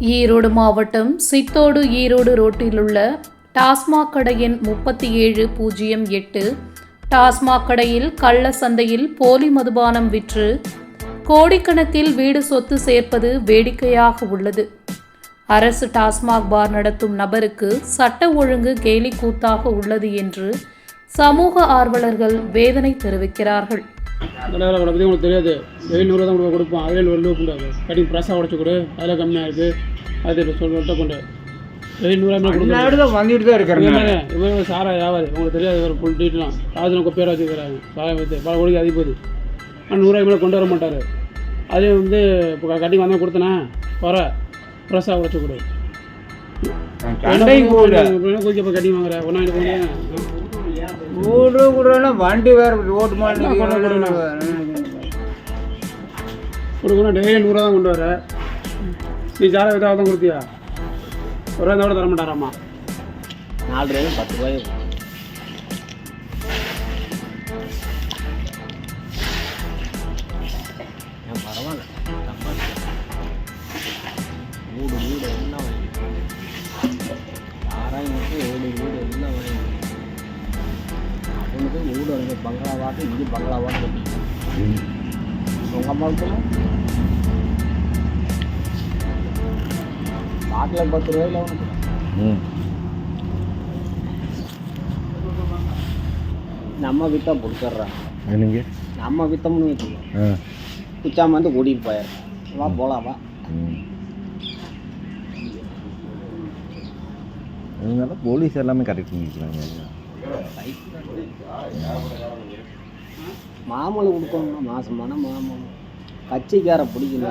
ஈரோடு மாவட்டம் சித்தோடு ஈரோடு ரோட்டில் உள்ள டாஸ்மாக் கடையின் முப்பத்தி ஏழு பூஜ்ஜியம் எட்டு டாஸ்மாக் கடையில் கள்ள சந்தையில் போலி மதுபானம் விற்று கோடிக்கணக்கில் வீடு சொத்து சேர்ப்பது வேடிக்கையாக உள்ளது. அரசு டாஸ்மாக் பார் நடத்தும் நபருக்கு சட்ட ஒழுங்கு கேலி கூத்தாக உள்ளது என்று சமூக ஆர்வலர்கள் வேதனை தெரிவிக்கிறார்கள். தலைவரை அவரை பற்றி உங்களுக்கு தெரியாது. எழுநூறு தான் உங்களுக்கு கொடுப்போம் அதில் ஒரு லூப் உண்டு கடி ப்ரெஸ்ஸாக உடச்சி கொடு. அதில் கம்மியாக இருக்குது அது சொல்லிட்டு கொண்டு. எழுநூறுவா கொடுக்குறேன் முன்னாடி தான் வந்துட்டு தான் இருக்கிறேன் இவர் சாரா? வியாபாரி உங்களுக்கு தெரியாது. இவர் ஃபுல் டீட்டெலாம் காசுல கொப்பையாக வச்சுக்கிறாங்க சாராயம் வைத்து பல கோடிக்கு அதிபதி ஆனால் நூறுரூவா மேலே கொண்டு வர மாட்டார். அதையும் வந்து இப்போ கட்டி வந்தால் கொடுத்தனா? வர. ப்ரெஸ்ஸாக உடச்சி கொடு. சண்டை கூட கட்டி வாங்குற? போனேன் கூட வண்டி வேற ரோட்டு கொடுக்கணும் டெய்லி நூறுரூவா தான் கொண்டு வர. நீ சாரை விதா தான் கொடுத்தியா? ஒரு ரூபா கூட தர மாட்டாராம்மா. நாலு ரூபாயும் பத்து ரூபாயும் யாராயும் மட்டும் வீடு வீடு எல்லாம் வாங்கி அவனுக்கு வீடு அங்கே பங்களாவாட்டு இது பங்களாவாட்டு உங்கள் அம்மாவுக்கு பாட்டில் பத்து ரூபாயில் அவனுக்கு நம்ம வித்தா பிடிச்சிட்றான். என்னங்க? நம்ம வித்தம்னு வச்சுக்கோ குச்சாம வந்து கூட்டிகிட்டு போயார் வா போலாம் வா. அதனால போலீஸ் எல்லாமே கரெக்ட் பண்ணிக்கிறாங்க மாமலை கொடுக்கணும்னா மாசமான மாமலை. கட்சிக்கார பிடிக்கல.